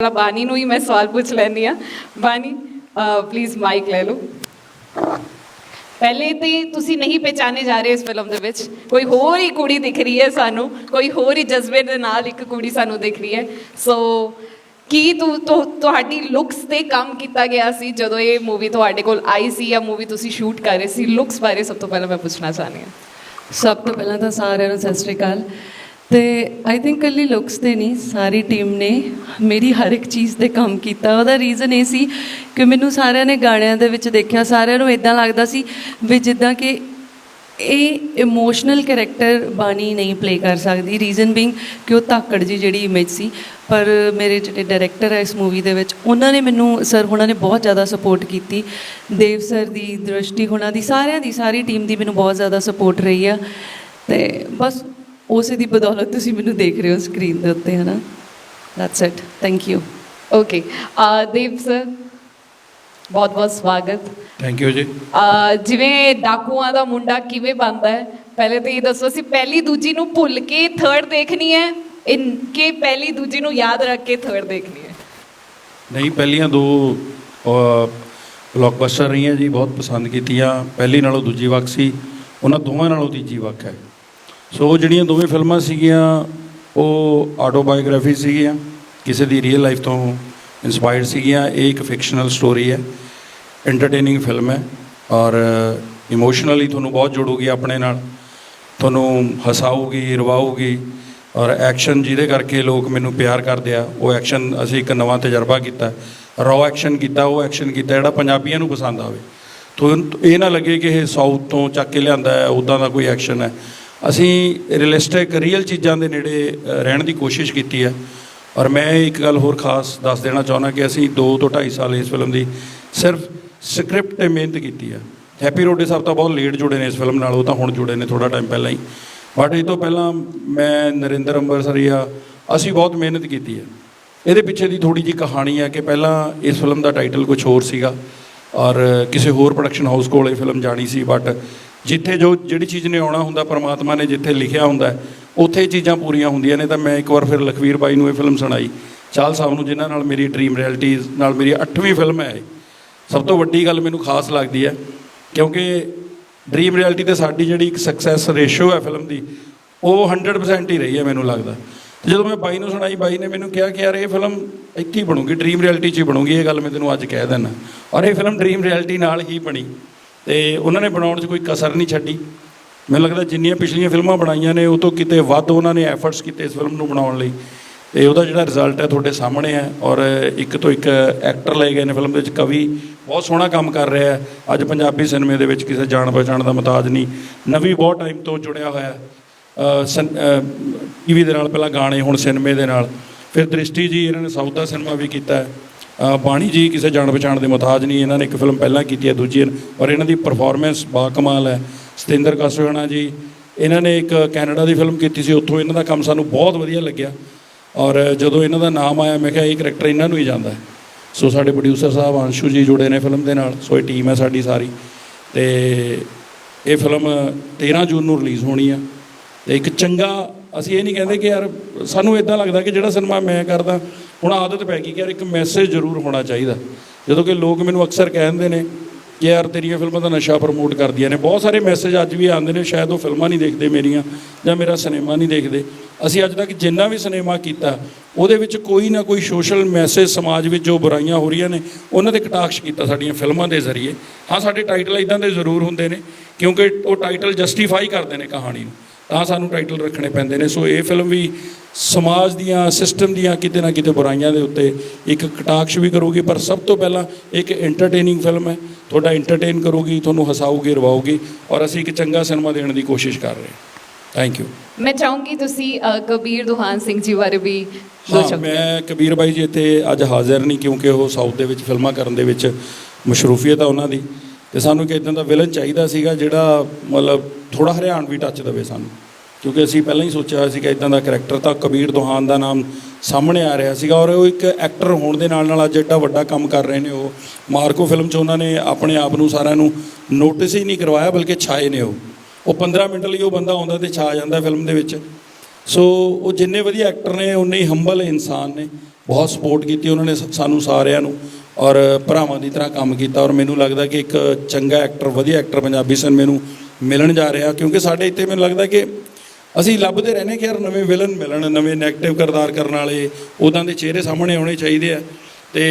ਪਹਿਲਾਂ ਬਾਨੀ ਨੂੰ ਹੀ ਮੈਂ ਸਵਾਲ ਪੁੱਛ ਲੈਂਦੀ ਆ ਬਾਨੀ ਪਲੀਜ਼ ਮਾਈਕ ਲੈ ਲਓ। ਪਹਿਲੇ ਤੇ ਤੁਸੀਂ ਨਹੀਂ ਪਹਿਚਾਨੇ ਜਾ ਰਹੇ ਇਸ ਫਿਲਮ ਦੇ ਵਿੱਚ। ਕੋਈ ਹੋਰ ਹੀ ਕੁੜੀ ਦਿਖ ਰਹੀ ਹੈ ਸਾਨੂੰ। ਕੋਈ ਹੋਰ ਹੀ ਜਜ਼ਬੇ ਦੇ ਨਾਲ ਇੱਕ ਕੁੜੀ ਸਾਨੂੰ ਦਿਖ ਰਹੀ ਹੈ। ਸੋ ਕੀ ਤੂੰ ਤੁਹਾਡੀ ਲੁੱਕਸ ਤੇ ਕੰਮ ਕੀਤਾ ਗਿਆ ਸੀ ਜਦੋਂ ਇਹ ਮੂਵੀ ਤੁਹਾਡੇ ਕੋਲ ਆਈ ਸੀ ਜਾਂ ਮੂਵੀ ਤੁਸੀਂ ਸ਼ੂਟ ਕਰ ਰਹੇ ਸੀ? ਲੁੱਕਸ ਬਾਰੇ ਸਭ ਤੋਂ ਪਹਿਲਾਂ ਮੈਂ ਪੁੱਛਣਾ ਚਾਹਨੀ ਹਾਂ। ਸਭ ਤੋਂ ਪਹਿਲਾਂ ਤਾਂ ਸਾਰਿਆਂ ਨੂੰ ਸਤਿ ਸ਼੍ਰੀ ਅਕਾਲ। ਤੇ ਆਈ ਥਿੰਕ ਕੱਲੀ ਲੁੱਕਸ ਤੇ ਨਹੀਂ, ਸਾਰੀ ਟੀਮ ਨੇ ਮੇਰੀ ਹਰ ਇੱਕ ਚੀਜ਼ ਤੇ ਕੰਮ ਕੀਤਾ। ਉਹਦਾ ਰੀਜ਼ਨ ਇਹ ਸੀ ਕਿ ਮੈਨੂੰ ਸਾਰਿਆਂ ਨੇ ਗਾਣਿਆਂ ਦੇ ਵਿੱਚ ਦੇਖਿਆ, ਸਾਰਿਆਂ ਨੂੰ ਇਦਾਂ ਲੱਗਦਾ ਸੀ ਵੀ ਜਿੱਦਾਂ ਕਿ ਇਹ ਇਮੋਸ਼ਨਲ ਕੈਰੈਕਟਰ ਬਾਣੀ ਨਹੀਂ ਪਲੇ ਕਰ ਸਕਦੀ। ਰੀਜ਼ਨ ਬੀਇੰਗ ਕਿ ਉਹ ਧਾਕੜ ਜੀ ਜਿਹੜੀ ਇਮੇਜ ਸੀ। ਪਰ ਮੇਰੇ ਜਿਹੜੇ ਡਾਇਰੈਕਟਰ ਹੈ ਇਸ ਮੂਵੀ ਦੇ ਵਿੱਚ, ਉਹਨਾਂ ਨੇ ਮੈਨੂੰ ਸਰ ਉਹਨਾਂ ਨੇ ਬਹੁਤ ਜ਼ਿਆਦਾ ਸਪੋਰਟ ਕੀਤੀ। ਦੇਵ ਸਰ ਦੀ ਦ੍ਰਿਸ਼ਟੀ ਹੁਣਾਂ ਦੀ, ਸਾਰਿਆਂ ਦੀ, ਸਾਰੀ ਟੀਮ ਦੀ ਮੈਨੂੰ ਬਹੁਤ ਜ਼ਿਆਦਾ ਸਪੋਰਟ ਰਹੀ ਆ। ਤੇ ਬਸ ਉਸੇ ਦੀ ਬਦੌਲਤ ਤੁਸੀਂ ਮੈਨੂੰ ਦੇਖ ਰਹੇ ਹੋ ਸਕਰੀਨ ਦੇ ਉੱਤੇ ਹਨਾ? That's it thank you okay Dev sir ਬਹੁਤ ਬਹੁਤ ਸਵਾਗਤ। ਥੈਂਕ ਯੂ ਜੀ। ਜਿਵੇਂ ਡਾਕੂਆਂ ਦਾ ਮੁੰਡਾ ਕਿਵੇਂ ਬਣਦਾ ਹੈ? ਪਹਿਲੇ ਤਾਂ ਇਹ ਦੱਸੋ ਸੀ ਪਹਿਲੀ ਦੂਜੀ ਨੂੰ ਭੁੱਲ ਕੇ ਥਰਡ ਦੇਖਣੀ ਹੈ। ਇਨ ਕਿ ਪਹਿਲੀ ਦੂਜੀ ਨੂੰ ਯਾਦ ਰੱਖ ਕੇ ਥਰਡ ਦੇਖਣੀ ਹੈ। ਨਹੀਂ ਪਹਿਲੀਆਂ ਦੋ ਬਲੌਕਬਸਟਰ ਰਹੀਆਂ ਜੀ ਬਹੁਤ ਪਸੰਦ ਕੀਤੀਆਂ। ਪਹਿਲੀ ਨਾਲੋਂ ਦੂਜੀ ਵਕ ਸੀ। ਉਹਨਾਂ ਦੋਵਾਂ ਨਾਲੋਂ ਤੀਜੀ ਵਕ ਹੈ। ਸੋ ਜਿਹੜੀਆਂ ਦੋਵੇਂ ਫਿਲਮਾਂ ਸੀਗੀਆਂ, ਉਹ ਆਟੋਬਾਇਓਗ੍ਰਾਫੀ ਸੀਗੀਆਂ, ਕਿਸੇ ਦੀ ਰੀਅਲ ਲਾਈਫ ਤੋਂ ਇਨਸਪਾਇਰਡ ਸੀਗੀਆਂ। ਇਹ ਇੱਕ ਫਿਕਸ਼ਨਲ ਸਟੋਰੀ ਹੈ ਐਂਟਰਟੇਨਿੰਗ ਫਿਲਮ ਹੈ ਔਰ ਇਮੋਸ਼ਨਲੀ ਤੁਹਾਨੂੰ ਬਹੁਤ ਜੋੜੂਗੀ ਆਪਣੇ ਨਾਲ। ਤੁਹਾਨੂੰ ਹਸਾਊਗੀ, ਰਵਾਊਗੀ ਔਰ ਐਕਸ਼ਨ ਜਿਹਦੇ ਕਰਕੇ ਲੋਕ ਮੈਨੂੰ ਪਿਆਰ ਕਰਦੇ ਆ, ਉਹ ਐਕਸ਼ਨ ਅਸੀਂ ਇੱਕ ਨਵਾਂ ਤਜਰਬਾ ਕੀਤਾ। ਰॉ ਐਕਸ਼ਨ ਕੀਤਾ, ਉਹ ਐਕਸ਼ਨ ਕੀਤਾ, ਜਿਹੜਾ ਪੰਜਾਬੀਆਂ ਨੂੰ ਪਸੰਦ ਆਵੇ। ਤੁਹਾਨੂੰ ਇਹ ਨਾ ਲੱਗੇ ਕਿ ਇਹ ਸਾਊਥ ਤੋਂ ਚੱਕ ਕੇ ਲਿਆਂਦਾ ਹੈ ਉਦਾਂ ਦਾ ਕੋਈ ਐਕਸ਼ਨ ਹੈ। ਅਸੀਂ ਰੀਅਲਿਸਟਿਕ ਰੀਅਲ ਚੀਜ਼ਾਂ ਦੇ ਨੇੜੇ ਰਹਿਣ ਦੀ ਕੋਸ਼ਿਸ਼ ਕੀਤੀ ਹੈ। ਔਰ ਮੈਂ ਇੱਕ ਗੱਲ ਹੋਰ ਖਾਸ ਦੱਸ ਦੇਣਾ ਚਾਹੁੰਦਾ ਕਿ ਅਸੀਂ 2 ਤੋਂ 2.5 ਸਾਲ ਇਸ ਫਿਲਮ ਦੀ ਸਿਰਫ ਸਕ੍ਰਿਪਟ ਤੇ ਮਿਹਨਤ ਕੀਤੀ ਹੈ। ਹੈਪੀ ਰੋਡੇ ਸਾਹਿਬ ਤਾਂ ਬਹੁਤ ਲੇਟ ਜੁੜੇ ਨੇ ਇਸ ਫਿਲਮ ਨਾਲ, ਉਹ ਤਾਂ ਹੁਣ ਜੁੜੇ ਨੇ ਥੋੜਾ ਟਾਈਮ ਪਹਿਲਾਂ ਹੀ। ਬਟ ਇਹ ਤੋਂ ਪਹਿਲਾਂ ਮੈਂ ਨਰਿੰਦਰ ਅੰਬਰਸਰੀਆ, ਅਸੀਂ ਬਹੁਤ ਮਿਹਨਤ ਕੀਤੀ ਹੈ। ਇਹਦੇ ਪਿੱਛੇ ਦੀ ਥੋੜੀ ਜੀ ਕਹਾਣੀ ਹੈ ਕਿ ਪਹਿਲਾਂ ਇਸ ਫਿਲਮ ਦਾ ਟਾਈਟਲ ਕੁਝ ਹੋਰ ਸੀਗਾ। ਔਰ ਕਿਸੇ ਹੋਰ ਪ੍ਰੋਡਕਸ਼ਨ ਹਾਊਸ ਕੋਲ ਇਹ ਫਿਲਮ ਜਾਣੀ ਸੀ ਬਟ ਜਿੱਥੇ ਜੋ ਜਿਹੜੀ ਚੀਜ਼ ਨੇ ਆਉਣਾ ਹੁੰਦਾ ਪਰਮਾਤਮਾ ਨੇ ਜਿੱਥੇ ਲਿਖਿਆ ਹੁੰਦਾ ਉੱਥੇ ਇਹ ਚੀਜ਼ਾਂ ਪੂਰੀਆਂ ਹੁੰਦੀਆਂ ਨੇ। ਤਾਂ ਮੈਂ ਇੱਕ ਵਾਰ ਫਿਰ ਲਖਵੀਰ ਬਾਈ ਨੂੰ ਇਹ ਫਿਲਮ ਸੁਣਾਈ। ਚਾਲ ਸਾਹਿਬ ਨੂੰ ਜਿਨ੍ਹਾਂ ਨਾਲ ਮੇਰੀ ਡ੍ਰੀਮ ਰਿਐਲਿਟੀਜ਼ ਨਾਲ ਮੇਰੀ 8ਵੀਂ ਫਿਲਮ ਹੈ ਇਹ। ਸਭ ਤੋਂ ਵੱਡੀ ਗੱਲ ਮੈਨੂੰ ਖਾਸ ਲੱਗਦੀ ਹੈ, ਕਿਉਂਕਿ ਡ੍ਰੀਮ ਰਿਐਲਿਟੀ ਤੇ ਸਾਡੀ ਜਿਹੜੀ ਇੱਕ ਸਕਸੈਸ ਰੇਸ਼ੋ ਹੈ ਫਿਲਮ ਦੀ, ਉਹ 100% ਹੀ ਰਹੀ ਹੈ ਮੈਨੂੰ ਲੱਗਦਾ। ਤੇ ਜਦੋਂ ਮੈਂ ਬਾਈ ਨੂੰ ਸੁਣਾਈ, ਬਾਈ ਨੇ ਮੈਨੂੰ ਕਿਹਾ ਕਿ ਯਾਰ ਇਹ ਫਿਲਮ ਇੱਥੇ ਹੀ ਬਣੂਗੀ ਡ੍ਰੀਮ ਰਿਐਲਿਟੀ 'ਚ ਹੀ ਬਣੂਗੀ, ਇਹ ਗੱਲ ਮੈਂ ਤੈਨੂੰ ਅੱਜ ਕਹਿ ਦਿੰਦਾ। ਔਰ ਇਹ ਫਿਲਮ ਡ੍ਰੀਮ ਰਿਐਲਿਟੀ ਨਾਲ ਹੀ ਬਣੀ। ਤੇ ਉਹਨਾਂ ਨੇ ਬਣਾਉਣ 'ਚ ਕੋਈ ਕਸਰ ਨਹੀਂ ਛੱਡੀ। ਮੈਨੂੰ ਲੱਗਦਾ ਜਿੰਨੀਆਂ ਪਿਛਲੀਆਂ ਫਿਲਮਾਂ ਬਣਾਈਆਂ ਨੇ, ਉਹ ਤੋਂ ਕਿਤੇ ਵੱਧ ਉਹਨਾਂ ਨੇ ਐਫਰਟਸ ਕੀਤੇ ਇਸ ਫਿਲਮ ਨੂੰ ਬਣਾਉਣ ਲਈ। ਤੇ ਉਹਦਾ ਜਿਹੜਾ ਰਿਜ਼ਲਟ ਹੈ ਤੁਹਾਡੇ ਸਾਹਮਣੇ ਹੈ ਔਰ ਇੱਕ ਤੋਂ ਇੱਕ ਐਕਟਰ ਲਏ ਗਏ ਨੇ ਫਿਲਮ ਦੇ ਵਿੱਚ। ਕਵੀ ਬਹੁਤ ਸੋਹਣਾ ਕੰਮ ਕਰ ਰਿਹਾ ਹੈ। ਅੱਜ ਪੰਜਾਬੀ ਸਿਨੇਮੇ ਦੇ ਵਿੱਚ ਕਿਸੇ ਜਾਣ ਪਛਾਣ ਦਾ ਮੁਤਾਜ ਨਹੀਂ। ਨਵੀਂ ਬਹੁਤ ਟਾਈਮ ਤੋਂ ਜੁੜਿਆ ਹੋਇਆ ਹੈ। ਟੀਵੀ ਦੇ ਨਾਲ ਪਹਿਲਾਂ ਗਾਣੇ, ਹੁਣ ਸਿਨੇਮੇ ਦੇ ਨਾਲ। ਫਿਰ ਦ੍ਰਿਸ਼ਟੀ ਜੀ, ਇਹਨਾਂ ਨੇ ਸਾਊਥ ਦਾ ਸਿਨੇਮਾ ਵੀ ਕੀਤਾ ਹੈ। ਬਾਣੀ ਜੀ ਕਿਸੇ ਜਾਣ ਪਛਾਣ ਦੇ ਮੁਤਾਜ ਨਹੀਂ, ਇਹਨਾਂ ਨੇ ਇੱਕ ਫਿਲਮ ਪਹਿਲਾਂ ਕੀਤੀ ਹੈ, ਦੂਜੀ ਔਰ ਇਹਨਾਂ ਦੀ ਪਰਫਾਰਮੈਂਸ ਬਾ ਕਮਾਲ ਹੈ। ਸਤਿੰਦਰ ਕਸਵਾਣਾ ਜੀ, ਇਹਨਾਂ ਨੇ ਇੱਕ ਕੈਨੇਡਾ ਦੀ ਫਿਲਮ ਕੀਤੀ ਸੀ, ਉੱਥੋਂ ਇਹਨਾਂ ਦਾ ਕੰਮ ਸਾਨੂੰ ਬਹੁਤ ਵਧੀਆ ਲੱਗਿਆ। ਔਰ ਜਦੋਂ ਇਹਨਾਂ ਦਾ ਨਾਮ ਆਇਆ, ਮੈਂ ਕਿਹਾ ਇਹ ਕਰੈਕਟਰ ਇਹਨਾਂ ਨੂੰ ਹੀ ਜਾਂਦਾ ਹੈ। ਸੋ ਸਾਡੇ ਪ੍ਰੋਡਿਊਸਰ ਸਾਹਿਬ ਅੰਸ਼ੂ ਜੀ ਜੁੜੇ ਨੇ ਫਿਲਮ ਦੇ ਨਾਲ, ਸੋ ਇਹ ਟੀਮ ਹੈ ਸਾਡੀ ਸਾਰੀ। ਤੇ ਇਹ ਫਿਲਮ 13 ਜੂਨ ਨੂੰ ਰਿਲੀਜ਼ ਹੋਣੀ ਆ। ਤੇ ਇੱਕ ਚੰਗਾ ਅਸੀਂ ਇਹ ਨਹੀਂ ਕਹਿੰਦੇ ਕਿ ਯਾਰ ਸਾਨੂੰ ਇਦਾਂ ਲੱਗਦਾ ਕਿ ਜਿਹੜਾ ਸਿਨੇਮਾ ਮੈਂ ਕਰਦਾ, ਹੁਣ ਆਦਤ ਪੈ ਗਈ ਕਿ ਯਾਰ ਇੱਕ ਮੈਸੇਜ ਜ਼ਰੂਰ ਹੋਣਾ ਚਾਹੀਦਾ। ਜਦੋਂ ਕਿ ਲੋਕ ਮੈਨੂੰ ਅਕਸਰ ਕਹਿੰਦੇ ਨੇ ਕਿ ਯਾਰ ਤੇਰੀਆਂ ਫਿਲਮਾਂ ਦਾ ਨਸ਼ਾ ਪ੍ਰਮੋਟ ਕਰਦੀਆਂ ਨੇ। ਬਹੁਤ ਸਾਰੇ ਮੈਸੇਜ ਅੱਜ ਵੀ ਆਉਂਦੇ ਨੇ, ਸ਼ਾਇਦ ਉਹ ਫਿਲਮਾਂ ਨਹੀਂ ਦੇਖਦੇ ਮੇਰੀਆਂ ਜਾਂ ਮੇਰਾ ਸਿਨੇਮਾ ਨਹੀਂ ਦੇਖਦੇ। ਅਸੀਂ ਅੱਜ ਤੱਕ ਜਿੰਨਾ ਵੀ ਸਿਨੇਮਾ ਕੀਤਾ, ਉਹਦੇ ਵਿੱਚ ਕੋਈ ਨਾ ਕੋਈ ਸੋਸ਼ਲ ਮੈਸੇਜ ਸਮਾਜ ਵਿੱਚ ਜੋ ਬੁਰਾਈਆਂ ਹੋ ਰਹੀਆਂ ਨੇ, ਉਹਨਾਂ ਤੇ ਕਟਾਕਸ਼ ਕੀਤਾ ਸਾਡੀਆਂ ਫਿਲਮਾਂ ਦੇ ਜ਼ਰੀਏ। ਹਾਂ, ਸਾਡੇ ਟਾਈਟਲ ਇਦਾਂ ਦੇ ਜ਼ਰੂਰ ਹੁੰਦੇ ਨੇ, ਕਿਉਂਕਿ ਉਹ ਟਾਈਟਲ ਜਸਟੀਫਾਈ ਕਰਦੇ ਨੇ ਕਹਾਣੀ ਨੂੰ। ਤਾਂ ਸਾਨੂੰ ਟਾਈਟਲ ਰੱਖਣੇ ਪੈਂਦੇ ਨੇ। ਸੋ ਇਹ ਫਿਲਮ ਵੀ ਸਮਾਜ ਦੀਆਂ ਸਿਸਟਮ ਦੀਆਂ ਕਿਤੇ ਨਾ ਕਿਤੇ ਬੁਰਾਈਆਂ ਦੇ ਉੱਤੇ ਇੱਕ ਕਟਾਕਸ਼ ਵੀ ਕਰੂਗੀ। ਪਰ ਸਭ ਤੋਂ ਪਹਿਲਾਂ ਇੱਕ ਐਂਟਰਟੇਨਿੰਗ ਫਿਲਮ ਹੈ। ਤੁਹਾਡਾ ਐਂਟਰਟੇਨ ਕਰੂਗੀ ਤੁਹਾਨੂੰ ਹਸਾਊਗੀ ਰਵਾਊਗੀ ਔਰ ਅਸੀਂ ਇੱਕ ਚੰਗਾ ਸਿਨੇਮਾ ਦੇਣ ਦੀ ਕੋਸ਼ਿਸ਼ ਕਰ ਰਹੇ ਹਾਂ। ਥੈਂਕ ਯੂ ਮੈਂ ਚਾਹੂੰਗੀ ਤੁਸੀਂ ਕਬੀਰ ਦੁਹਾਨ ਸਿੰਘ ਜੀ ਬਾਰੇ ਵੀ ਹਾਂ ਮੈਂ ਕਬੀਰ ਬਾਈ ਜੀ ਇੱਥੇ ਅੱਜ ਹਾਜ਼ਰ ਨਹੀਂ ਕਿਉਂਕਿ ਉਹ ਸਾਊਥ ਦੇ ਵਿੱਚ ਫਿਲਮਾਂ ਕਰਨ ਦੇ ਵਿੱਚ ਮਸ਼ਰੂਫੀਅਤ ਆ ਉਹਨਾਂ ਦੀ। ਤੇ ਸਾਨੂੰ ਕਿ ਇਦਾਂ ਦਾ ਵਿਲਨ ਚਾਹੀਦਾ ਸੀਗਾ ਜਿਹੜਾ ਮਤਲਬ ਥੋੜਾ ਹਰਿਆਣਵੀ ਟੱਚ ਦੇਵੇ ਸਾਨੂੰ। ਕਿਉਂਕਿ ਅਸੀਂ ਪਹਿਲਾਂ ਹੀ ਸੋਚਿਆ ਹੋਇਆ ਸੀ ਕਿ ਇਦਾਂ ਦਾ ਕੈਰੈਕਟਰ ਤਾਂ ਕਬੀਰ ਦੋਹਾਨ ਦਾ ਨਾਮ ਸਾਹਮਣੇ ਆ ਰਿਹਾ ਸੀਗਾ ਔਰ ਉਹ ਇੱਕ ਐਕਟਰ ਹੋਣ ਦੇ ਨਾਲ ਨਾਲ ਅੱਜ ਐਡਾ ਵੱਡਾ ਕੰਮ ਕਰ ਰਹੇ ਨੇ ਉਹ। ਮਾਰਕੋ ਫਿਲਮ 'ਚ ਉਹਨਾਂ ਨੇ ਆਪਣੇ ਆਪ ਨੂੰ ਸਾਰਿਆਂ ਨੂੰ ਨੋਟਿਸ ਹੀ ਨਹੀਂ ਕਰਵਾਇਆ, ਬਲਕਿ ਛਾਏ ਨੇ ਉਹ। ਉਹ 15 ਮਿੰਟ ਲਈ ਉਹ ਬੰਦਾ ਆਉਂਦਾ ਤੇ ਛਾ ਜਾਂਦਾ ਫਿਲਮ ਦੇ ਵਿੱਚ। ਸੋ ਉਹ ਜਿੰਨੇ ਵਧੀਆ ਐਕਟਰ ਨੇ, ਉਨੇ ਹੀ ਹੰਬਲ ਇਨਸਾਨ ਨੇ। ਬਹੁਤ ਸਪੋਰਟ ਕੀਤੀ ਉਹਨਾਂ ਨੇ ਸ- ਸਾਨੂੰ ਸਾਰਿਆਂ ਨੂੰ। ਔਰ ਭਰਾਵਾਂ ਦੀ ਤਰ੍ਹਾਂ ਕੰਮ ਕੀਤਾ ਔਰ ਮੈਨੂੰ ਲੱਗਦਾ ਕਿ ਇੱਕ ਚੰਗਾ ਐਕਟਰ ਵਧੀਆ ਐਕਟਰ ਪੰਜਾਬੀ ਸਿਨੇਮੇ ਨੂੰ ਮਿਲਣ ਜਾ ਰਿਹਾ ਕਿਉਂਕਿ ਸਾਡੇ ਇੱਥੇ ਮੈਨੂੰ ਲੱਗਦਾ ਕਿ ਅਸੀਂ ਲੱਭਦੇ ਰਹਿੰਦੇ ਕਿ ਯਾਰ ਨਵੇਂ ਵਿਲਨ ਮਿਲਣ, ਨਵੇਂ ਨੈਗੇਟਿਵ ਕਿਰਦਾਰ ਕਰਨ ਵਾਲੇ ਉਦਾਂ ਦੇ ਚਿਹਰੇ ਸਾਹਮਣੇ ਆਉਣੇ ਚਾਹੀਦੇ ਆ ਤੇ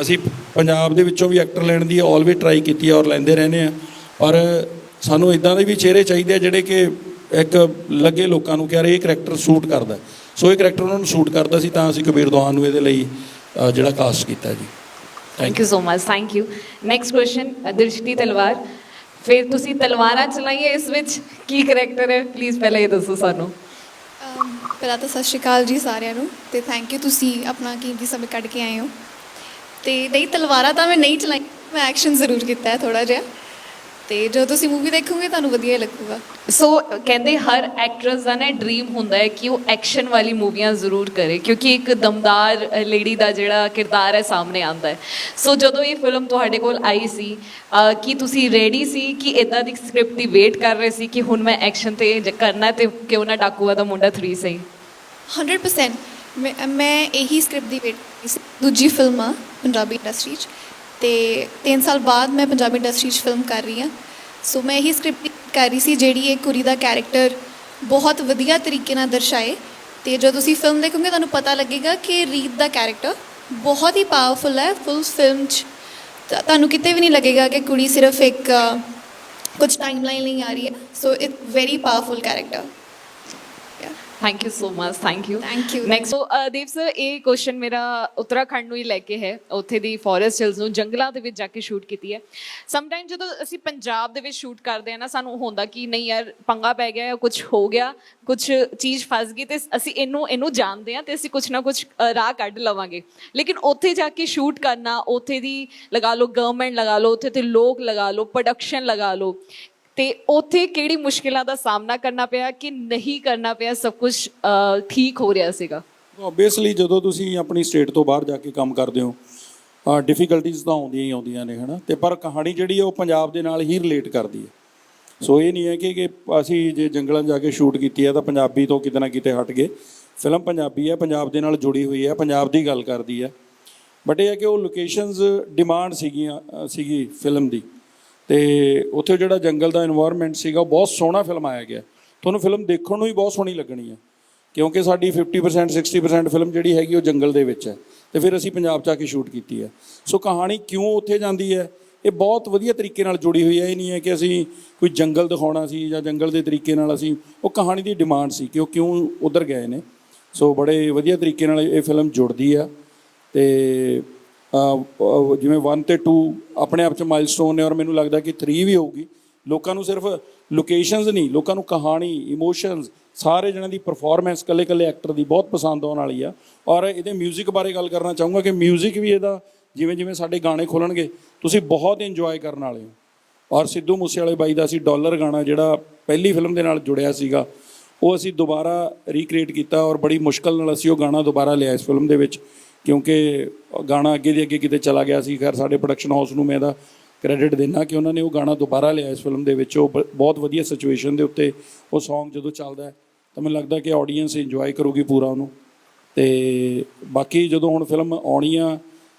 ਅਸੀਂ ਪੰਜਾਬ ਦੇ ਵਿੱਚੋਂ ਵੀ ਐਕਟਰ ਲੈਣ ਦੀ ਆਲਵੇਜ਼ ਟਰਾਈ ਕੀਤੀ ਔਰ ਲੈਂਦੇ ਰਹਿੰਦੇ ਆ ਔਰ ਸਾਨੂੰ ਇਦਾਂ ਦੇ ਵੀ ਚਿਹਰੇ ਚਾਹੀਦੇ ਆ ਜਿਹੜੇ ਕਿ ਇੱਕ ਲੱਗੇ ਲੋਕਾਂ ਨੂੰ ਕਿ ਯਾਰ ਇਹ ਕਰੈਕਟਰ ਸੂਟ ਕਰਦਾ। ਸੋ ਇਹ ਕਰੈਕਟਰ ਉਹਨਾਂ ਨੂੰ ਸੂਟ ਕਰਦਾ ਸੀ ਤਾਂ ਅਸੀਂ ਕਬੀਰ ਦੋਹਾਂ ਨੂੰ ਇਹਦੇ ਲਈ ਜਿਹੜਾ ਕਾਸਟ ਕੀਤਾ ਜੀ। Thank you so much thank you next question Drishti Talwar ਫਿਰ ਤੁਸੀਂ ਤਲਵਾਰਾਂ ਚਲਾਈਏ ਇਸ ਵਿੱਚ ਕੀ ਕਰੈਕਟਰ ਹੈ ਪਲੀਜ਼ ਪਹਿਲਾਂ ਇਹ ਦੱਸੋ ਸਾਨੂੰ ਪਹਿਲਾਂ ਤਾਂ ਸਤਿ ਸ਼੍ਰੀ ਅਕਾਲ ਜੀ ਸਾਰਿਆਂ ਨੂੰ ਤੇ ਥੈਂਕ ਯੂ ਤੁਸੀਂ ਆਪਣਾ ਕੀਮਤੀ ਸਮਾਂ ਕੱਢ ਕੇ ਆਏ ਹੋ ਤੇ ਨਹੀਂ ਤਲਵਾਰਾਂ ਤਾਂ ਮੈਂ ਨਹੀਂ ਚਲਾਈ ਮੈਂ ਐਕਸ਼ਨ ਜ਼ਰੂਰ ਕੀਤਾ ਹੈ ਥੋੜਾ ਜਿਹਾ ਤੇ ਜਦੋਂ ਤੁਸੀਂ ਮੂਵੀ ਦੇਖੋਗੇ ਤੁਹਾਨੂੰ ਵਧੀਆ ਲੱਗੂਗਾ। ਸੋ ਕਹਿੰਦੇ ਹਰ ਐਕਟਰਸ ਦਾ ਨਾ ਡ੍ਰੀਮ ਹੁੰਦਾ ਹੈ ਕਿ ਉਹ ਐਕਸ਼ਨ ਵਾਲੀ ਮੂਵੀਆਂ ਜ਼ਰੂਰ ਕਰੇ ਕਿਉਂਕਿ ਇੱਕ ਦਮਦਾਰ ਲੇਡੀ ਦਾ ਜਿਹੜਾ ਕਿਰਦਾਰ ਹੈ ਸਾਹਮਣੇ ਆਉਂਦਾ ਹੈ। ਸੋ ਜਦੋਂ ਇਹ ਫਿਲਮ ਤੁਹਾਡੇ ਕੋਲ ਆਈ ਸੀ ਕੀ ਤੁਸੀਂ ਰੈਡੀ ਸੀ ਕਿ ਇਦਾਂ ਦੀ ਸਕ੍ਰਿਪਟ ਦੀ ਵੇਟ ਕਰ ਰਹੇ ਸੀ ਕਿ ਹੁਣ ਮੈਂ ਐਕਸ਼ਨ ਤੇ ਜੇ ਕਰਨਾ ਤੇ ਕਿਉਂ ਨਾ ਡਾਕੂਆ ਦਾ ਮੁੰਡਾ 3 ਸਹੀ? 100% ਮੈਂ ਮੈਂ ਇਹੀ ਸਕ੍ਰਿਪਟ ਦੀ ਵੇਟ ਕੀਤੀ ਸੀ। ਦੂਜੀ ਫਿਲਮ ਆ ਪੰਜਾਬੀ ਇੰਡਸਟਰੀ 'ਚ। ਤੇ 3 ਸਾਲ ਬਾਅਦ ਮੈਂ ਪੰਜਾਬੀ ਇੰਡਸਟਰੀ 'ਚ ਫਿਲਮ ਕਰ ਰਹੀ ਹਾਂ। ਸੋ ਮੈਂ ਇਹੀ ਸਕ੍ਰਿਪਟ ਕਰ ਰਹੀ ਸੀ ਜਿਹੜੀ ਇਹ ਕੁੜੀ ਦਾ ਕੈਰੈਕਟਰ ਬਹੁਤ ਵਧੀਆ ਤਰੀਕੇ ਨਾਲ ਦਰਸਾਏ। ਤੇ ਜਦੋਂ ਤੁਸੀਂ ਫਿਲਮ ਦੇਖੋਗੇ ਤੁਹਾਨੂੰ ਪਤਾ ਲੱਗੇਗਾ ਕਿ ਰੀਤ ਦਾ ਕੈਰੈਕਟਰ ਬਹੁਤ ਹੀ ਪਾਵਰਫੁਲ ਹੈ ਫੁੱਲ ਫਿਲਮ 'ਚ। ਤਾਂ ਤੁਹਾਨੂੰ ਕਿਤੇ ਵੀ ਨਹੀਂ ਲੱਗੇਗਾ ਕਿ ਕੁੜੀ ਸਿਰਫ ਇੱਕ ਅ, ਕੁਝ ਟਾਈਮਲਾਈਨ ਲਈ ਆ ਰਹੀ ਹੈ। So it very powerful character thank you so much thank you Thank you. Next so Dev sir ਇਹ ਕੁਐਸਚਨ ਮੇਰਾ ਉੱਤਰਾਖੰਡ ਨੂੰ ਹੀ ਲੈ ਕੇ ਹੈ ਉੱਥੇ ਦੀ ਫੋਰੈਸਟ ਹਿਲਸ ਨੂੰ ਜੰਗਲਾਂ ਦੇ ਵਿੱਚ ਜਾ ਕੇ ਸ਼ੂਟ ਕੀਤੀ ਹੈ ਸਮ ਟਾਈਮ ਜਦੋਂ ਅਸੀਂ ਪੰਜਾਬ ਦੇ ਵਿੱਚ ਸ਼ੂਟ ਕਰਦੇ ਆ ਨਾ ਸਾਨੂੰ ਹੁੰਦਾ ਕਿ ਨਹੀਂ ਯਾਰ ਪੰਗਾ ਪੈ ਗਿਆ ਜਾਂ ਕੁਝ ਹੋ ਗਿਆ ਕੁਝ ਚੀਜ਼ ਫਸ ਗਈ ਤੇ ਅਸੀਂ ਇਹਨੂੰ ਇਹਨੂੰ ਜਾਣਦੇ ਆ ਤੇ ਅਸੀਂ ਕੁਝ ਨਾ ਕੁਝ ਰਾਹ ਕੱਢ ਲਵਾਂਗੇ ਲੇਕਿਨ ਉੱਥੇ ਜਾ ਕੇ ਸ਼ੂਟ ਕਰਨਾ ਉੱਥੇ ਦੀ ਲਗਾ ਲਓ ਗਵਰਨਮੈਂਟ ਲਗਾ ਲਓ ਉੱਥੇ ਤੇ ਲੋਕ ਲਗਾ ਲਓ ਪ੍ਰੋਡਕਸ਼ਨ ਲਗਾ ਲਓ ਤੇ ਉੱਥੇ ਕਿਹੜੀ ਮੁਸ਼ਕਿਲਾਂ ਦਾ ਸਾਹਮਣਾ ਕਰਨਾ ਪਿਆ ਕਿ ਨਹੀਂ ਕਰਨਾ ਪਿਆ, ਸਭ ਕੁਝ ਠੀਕ ਹੋ ਰਿਹਾ ਸੀਗਾ? ਆਬਵੀਅਸਲੀ ਜਦੋਂ ਤੁਸੀਂ ਆਪਣੀ ਸਟੇਟ ਤੋਂ ਬਾਹਰ ਜਾ ਕੇ ਕੰਮ ਕਰਦੇ ਹੋ ਆ ਤਾਂ ਆਉਂਦੀਆਂ ਹੀ ਆਉਂਦੀਆਂ ਨੇ, ਹਨਾ? ਤੇ ਪਰ ਕਹਾਣੀ ਜਿਹੜੀ ਹੈ ਉਹ ਪੰਜਾਬ ਦੇ ਨਾਲ ਹੀ ਰਿਲੇਟ ਕਰਦੀ ਹੈ। ਸੋ ਇਹ ਨਹੀਂ ਹੈ ਕਿ ਕਿ ਅਸੀਂ ਜੇ ਜੰਗਲਾਂ 'ਚ ਜਾ ਕੇ ਸ਼ੂਟ ਕੀਤੀ ਹੈ ਤਾਂ ਪੰਜਾਬੀ ਤੋਂ ਕਿਤੇ ਨਾ ਕਿਤੇ ਹਟ ਗਏ। ਫਿਲਮ ਪੰਜਾਬੀ ਹੈ, ਪੰਜਾਬ ਦੇ ਨਾਲ ਜੁੜੀ ਹੋਈ ਹੈ, ਪੰਜਾਬ ਦੀ ਗੱਲ ਕਰਦੀ ਹੈ। ਬਟ ਇਹ ਹੈ ਕਿ ਉਹ ਲੋਕੇਸ਼ਨਸ ਡਿਮਾਂਡ ਸੀਗੀਆਂ ਸੀਗੀ ਫਿਲਮ ਦੀ। ਤੇ ਉੱਥੇ ਜਿਹੜਾ ਜੰਗਲ ਦਾ এনवायरमेंट ਸੀਗਾ, ਬਹੁਤ ਸੋਹਣਾ ਫਿਲਮ ਆਇਆ ਗਿਆ। ਤੁਹਾਨੂੰ ਫਿਲਮ ਦੇਖਣ ਨੂੰ ਹੀ ਬਹੁਤ ਸੋਹਣੀ ਲੱਗਣੀ ਆ ਕਿਉਂਕਿ ਸਾਡੀ 50% 60% ਫਿਲਮ ਜਿਹੜੀ ਹੈਗੀ ਉਹ ਜੰਗਲ ਦੇ ਵਿੱਚ ਹੈ। ਤੇ ਫਿਰ ਅਸੀਂ ਪੰਜਾਬ ਚ ਆ ਕੇ ਸ਼ੂਟ ਕੀਤੀ ਹੈ। ਸੋ ਕਹਾਣੀ ਕਿਉਂ ਉੱਥੇ ਜਾਂਦੀ ਹੈ? ਇਹ ਬਹੁਤ ਵਧੀਆ ਤਰੀਕੇ ਨਾਲ ਜੁੜੀ ਹੋਈ ਹੈ। ਇਹ ਨਹੀਂ ਹੈ ਕਿ ਅਸੀਂ ਕੋਈ ਜੰਗਲ ਦਿਖਾਉਣਾ ਸੀ ਜਾਂ ਜੰਗਲ ਦੇ ਤਰੀਕੇ ਨਾਲ ਅਸੀਂ, ਉਹ ਕਹਾਣੀ ਦੀ ਡਿਮਾਂਡ ਸੀ ਕਿ ਉਹ ਕਿਉਂ ਉਧਰ ਗਏ ਨੇ। ਸੋ ਬੜੇ ਵਧੀਆ ਤਰੀਕੇ ਨਾਲ ਇਹ ਫਿਲਮ ਜੁੜਦੀ ਆ ਤੇ ਜਿਵੇਂ 1 ਤੇ 2 ਆਪਣੇ ਆਪ ਚ ਮਾਈਲਸਟੋਨ ਨੇ ਔਰ ਮੈਨੂੰ ਲੱਗਦਾ ਕਿ 3 ਵੀ ਹੋਊਗੀ ਲੋਕਾਂ ਨੂੰ ਸਿਰਫ ਲੋਕੇਸ਼ਨਸ ਨਹੀਂ ਲੋਕਾਂ ਨੂੰ ਕਹਾਣੀ ਇਮੋਸ਼ਨਸ ਸਾਰੇ ਜਣਾਂ ਦੀ ਪਰਫਾਰਮੈਂਸ ਕੱਲੇ ਕੱਲੇ ਐਕਟਰ ਦੀ ਬਹੁਤ ਪਸੰਦ ਆਉਣ ਵਾਲੀ ਆ ਔਰ ਇਹਦੇ 뮤직 ਬਾਰੇ ਗੱਲ ਕਰਨਾ ਚਾਹੂੰਗਾ ਕਿ 뮤직 ਵੀ ਇਹਦਾ ਜਿਵੇਂ ਜਿਵੇਂ ਸਾਡੇ ਗਾਣੇ ਖੋਲਣਗੇ ਤੁਸੀਂ ਬਹੁਤ ਇੰਜੋਏ ਕਰਨ ਵਾਲੇ ਹੋ ਔਰ ਸਿੱਧੂ ਮੂਸੇ ਵਾਲੇ ਬਾਈ ਦਾ ਅਸੀਂ ਡਾਲਰ ਗਾਣਾ ਜਿਹੜਾ ਪਹਿਲੀ ਫਿਲਮ ਦੇ ਨਾਲ ਜੁੜਿਆ ਸੀਗਾ ਉਹ ਅਸੀਂ ਦੁਬਾਰਾ ਰੀਕ੍ਰੀਏਟ ਕੀਤਾ ਔਰ ਬੜੀ ਮੁਸ਼ਕਲ ਨਾਲ ਅਸੀਂ ਉਹ ਗਾਣਾ ਦੁਬਾਰਾ ਲਿਆ ਇਸ ਫਿਲਮ ਦੇ ਵਿੱਚ ਕਿਉਂਕਿ ਗਾਣਾ ਅੱਗੇ ਦੀ ਅੱਗੇ ਕਿਤੇ ਚਲਾ ਗਿਆ ਸੀ, ਖੈਰ ਸਾਡੇ ਪ੍ਰੋਡਕਸ਼ਨ ਹਾਊਸ ਨੂੰ ਮੈਂ ਇਹਦਾ ਕ੍ਰੈਡਿਟ ਦੇਣਾ ਕਿ ਉਹਨਾਂ ਨੇ ਉਹ ਗਾਣਾ ਦੁਬਾਰਾ ਲਿਆ ਇਸ ਫਿਲਮ ਦੇ ਵਿੱਚ। ਉਹ ਬਹੁਤ ਵਧੀਆ ਸਿਚੁਏਸ਼ਨ ਦੇ ਉੱਤੇ ਉਹ Song ਜਦੋਂ ਚੱਲਦਾ ਹੈ, ਤਾਂ ਮੈਨੂੰ ਲੱਗਦਾ ਕਿ ਆਡੀਅנס ਇੰਜੋਏ ਕਰੂਗੀ ਪੂਰਾ ਉਹਨੂੰ। ਤੇ ਬਾਕੀ ਜਦੋਂ ਹੁਣ ਫਿਲਮ ਆਉਣੀ ਆ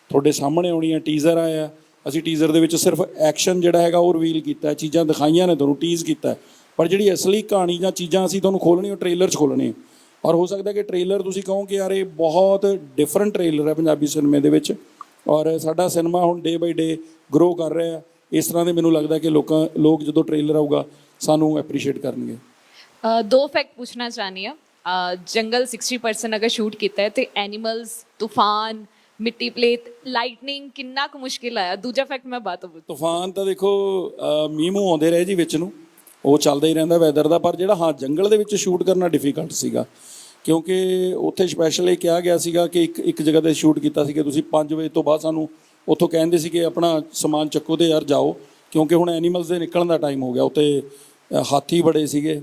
ਤੁਹਾਡੇ ਸਾਹਮਣੇ ਆਉਣੀ ਆ ਟੀਜ਼ਰ ਆਇਆ, ਅਸੀਂ ਟੀਜ਼ਰ ਦੇ ਵਿੱਚ ਸਿਰਫ ਐਕਸ਼ਨ ਜਿਹੜਾ ਹੈਗਾ ਉਹ ਰਿਵੀਲ ਕੀਤਾ ਚੀਜ਼ਾਂ ਦਿਖਾਈਆਂ ਨੇ ਤੁਹਾਨੂੰ ਟੀਜ਼ ਕੀਤਾ ਪਰ ਜਿਹੜੀ ਅਸਲੀ ਕਹਾਣੀ ਜਾਂ ਚੀਜ਼ਾਂ ਅਸੀਂ ਤੁਹਾਨੂੰ ਖੋਲਣੀ ਉਹ ਟ੍ਰੇਲਰ 'ਚ ਖੋਲਣੀ ਔਰ ਹੋ ਸਕਦਾ ਕਿ ਟ੍ਰੇਲਰ ਤੁਸੀਂ ਕਹੋ ਕਿ ਯਾਰ ਇਹ ਬਹੁਤ ਡਿਫਰੈਂਟ ਟ੍ਰੇਲਰ ਹੈ ਪੰਜਾਬੀ ਸਿਨੇਮੇ ਦੇ ਵਿੱਚ ਔਰ ਸਾਡਾ ਸਿਨੇਮਾ ਹੁਣ ਡੇ ਬਾਈ ਡੇ ਗਰੋ ਕਰ ਰਿਹਾ ਹੈ। ਇਸ ਤਰ੍ਹਾਂ ਦੇ ਮੈਨੂੰ ਲੱਗਦਾ ਕਿ ਲੋਕਾਂ ਲੋਕ ਜਦੋਂ ਟ੍ਰੇਲਰ ਆਊਗਾ ਸਾਨੂੰ ਐਪਰੀਸ਼ੀਏਟ ਕਰਨਗੇ। ਦੋ ਫੈਕਟ ਪੁੱਛਣਾ ਚਾਹਨੀ ਆ ਜੰਗਲ 60% ਅਗਰ ਸ਼ੂਟ ਕੀਤਾ ਹੈ ਤੇ ਐਨੀਮਲਸ ਤੂਫਾਨ ਮਿੱਟੀ ਪਲੇਟ ਲਾਈਟਨਿੰਗ ਕਿੰਨਾ ਕੁ ਮੁਸ਼ਕਿਲ ਆਇਆ? ਦੂਜਾ ਫੈਕਟ ਮੈਂ ਬਾਤ ਤੂਫਾਨ ਤਾਂ ਦੇਖੋ ਮੂੰਹ ਆਉਂਦੇ ਰਹੇ ਜੀ ਵਿੱਚ ਨੂੰ। ਉਹ ਚੱਲਦਾ ਹੀ ਰਹਿੰਦਾ ਵੈਦਰ ਦਾ, ਪਰ ਜਿਹੜਾ ਹਾਂ, ਜੰਗਲ ਦੇ ਵਿੱਚ ਸ਼ੂਟ ਕਰਨਾ ਡਿਫਿਕਲਟ ਸੀਗਾ। ਕਿਉਂਕਿ ਉੱਥੇ ਸਪੈਸ਼ਲ ਇਹ ਕਿਹਾ ਗਿਆ ਸੀਗਾ ਕਿ ਇੱਕ ਇੱਕ ਜਗ੍ਹਾ ਤੇ ਸ਼ੂਟ ਕੀਤਾ ਸੀ ਕਿ ਤੁਸੀਂ 5 ਵਜੇ ਤੋਂ ਬਾਅਦ ਸਾਨੂੰ ਉੱਥੋਂ ਕਹਿੰਦੇ ਸੀ ਕਿ ਆਪਣਾ ਸਮਾਨ ਚੱਕੋ ਤੇ ਯਾਰ ਜਾਓ, ਕਿਉਂਕਿ ਹੁਣ ਐਨੀਮਲਸ ਦੇ ਨਿਕਲਣ ਦਾ ਟਾਈਮ ਹੋ ਗਿਆ। ਉੱਤੇ ਹਾਥੀ ਬੜੇ ਸੀਗੇ,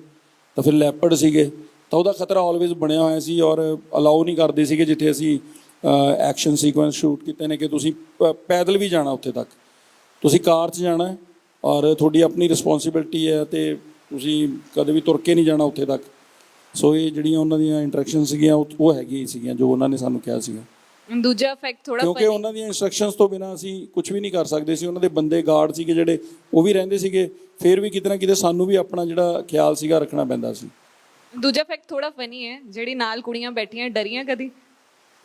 ਤਾਂ ਫਿਰ ਲੈਪਰਡ ਸੀਗੇ, ਤਾਂ ਉਹਦਾ ਖਤਰਾ ਆਲਵੇਜ਼ ਬਣਿਆ ਹੋਇਆ ਸੀ ਔਰ ਅਲਾਉ ਨਹੀਂ ਕਰਦੇ ਸੀਗੇ ਜਿੱਥੇ ਅਸੀਂ ਐਕਸ਼ਨ ਸੀਕੁਐਂਸ ਸ਼ੂਟ ਕੀਤੇ ਨੇ ਕਿ ਤੁਸੀਂ ਪ- ਪੈਦਲ ਵੀ ਜਾਣਾ ਉੱਥੇ ਤੱਕ। ਤੁਸੀਂ ਕਾਰ 'ਚ ਜਾਣਾ ਔਰ ਤੁਹਾਡੀ ਆਪਣੀ ਰਿਸਪੌਂਸਿਬਿਲਟੀ ਹੈ ਤੇ ਤੁਸੀਂ ਕਦੇ ਵੀ ਤੁਰ ਕੇ ਨਹੀਂ ਜਾਣਾ ਉੱਥੇ ਤੱਕ। ਸੋ ਇਹ ਜਿਹੜੀਆਂ ਉਹਨਾਂ ਦੀਆਂ ਇੰਟਰੈਕਸ਼ਨ ਸੀਗੀਆਂ ਉਹ ਹੈਗੀਆਂ ਸੀਗੀਆਂ ਜੋ ਉਹਨਾਂ ਨੇ ਸਾਨੂੰ ਕਿਹਾ ਸੀਗਾ। ਦੂਜਾ ਇਫੈਕਟ ਥੋੜਾ ਕਿਉਂਕਿ ਉਹਨਾਂ ਦੀਆਂ ਇਨਸਟਰਕਸ਼ਨਸ ਤੋਂ ਬਿਨਾ ਅਸੀਂ ਕੁਝ ਵੀ ਨਹੀਂ ਕਰ ਸਕਦੇ ਸੀ। ਉਹਨਾਂ ਦੇ ਬੰਦੇ ਗਾਰਡ ਸੀਗੇ ਜਿਹੜੇ ਉਹ ਵੀ ਰਹਿੰਦੇ ਸੀਗੇ। ਫਿਰ ਵੀ ਕਿਤੇ ਨਾ ਕਿਤੇ ਸਾਨੂੰ ਵੀ ਆਪਣਾ ਜਿਹੜਾ ਖਿਆਲ ਸੀਗਾ ਰੱਖਣਾ ਪੈਂਦਾ ਸੀ। ਦੂਜਾ ਇਫੈਕਟ ਥੋੜਾ ਫਨੀ ਹੈ ਜਿਹੜੀ ਨਾਲ ਕੁੜੀਆਂ ਬੈਠੀਆਂ ਡਰੀਆਂ ਕਦੀ?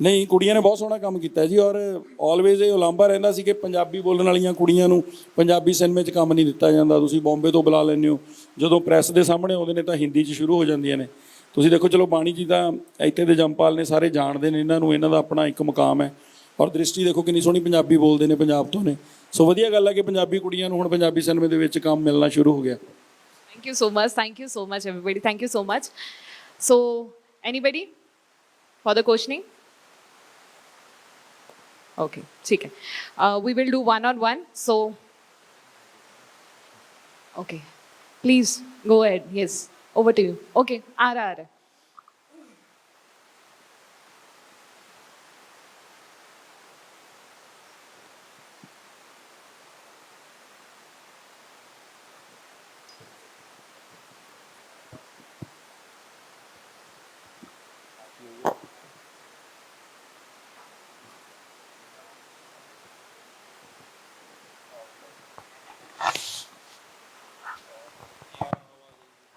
ਨਹੀਂ ਕੁੜੀਆਂ ਨੇ ਬਹੁਤ ਸੋਹਣਾ ਕੰਮ ਕੀਤਾ ਜੀ ਔਰ ਆਲਵੇਜ਼ ਇਹ ਉਲਾਂਭਾ ਰਹਿੰਦਾ ਸੀ ਕਿ ਪੰਜਾਬੀ ਬੋਲਣ ਵਾਲੀਆਂ ਕੁੜੀਆਂ ਨੂੰ ਪੰਜਾਬੀ ਸਿਨੇਮੇ 'ਚ ਕੰਮ ਨਹੀਂ ਦਿੱਤਾ ਜਾਂਦਾ ਤੁਸੀਂ ਬੰਬੇ ਤੋਂ ਬੁਲਾ ਲੈਂਦੇ ਹੋ ਜਦੋਂ ਪ੍ਰੈਸ ਦੇ ਸਾਹਮਣੇ ਆਉਂਦੇ ਨੇ ਤਾਂ ਹਿੰਦੀ 'ਚ ਸ਼ੁਰੂ ਹੋ ਜਾਂਦੀਆਂ ਨੇ ਤੁਸੀਂ ਦੇਖੋ ਚਲੋ ਬਾਣੀ ਜੀ ਤਾਂ ਇੱਥੇ ਦੇ ਜੰਪਾਲ ਨੇ ਸਾਰੇ ਜਾਣਦੇ ਨੇ ਇਹਨਾਂ ਨੂੰ ਇਹਨਾਂ ਦਾ ਆਪਣਾ ਇੱਕ ਮੁਕਾਮ ਹੈ ਔਰ ਦ੍ਰਿਸ਼ਟੀ ਦੇਖੋ ਕਿੰਨੀ ਸੋਹਣੀ ਪੰਜਾਬੀ ਬੋਲਦੇ ਨੇ ਪੰਜਾਬ ਤੋਂ ਨੇ ਸੋ ਵਧੀਆ ਗੱਲ ਹੈ ਕਿ ਪੰਜਾਬੀ ਕੁੜੀਆਂ ਨੂੰ ਹੁਣ ਪੰਜਾਬੀ ਸਿਨੇਮੇ ਦੇ ਵਿੱਚ ਕੰਮ ਮਿਲਣਾ ਸ਼ੁਰੂ ਹੋ ਗਿਆ thank you so much Thank you so much, everybody. Thank you so much. So, anybody for the questioning? Okay, ठीक है. Uh, we will do one on one. So, okay, please go ahead. Yes, over to you. Okay, आ रहा आ रहा.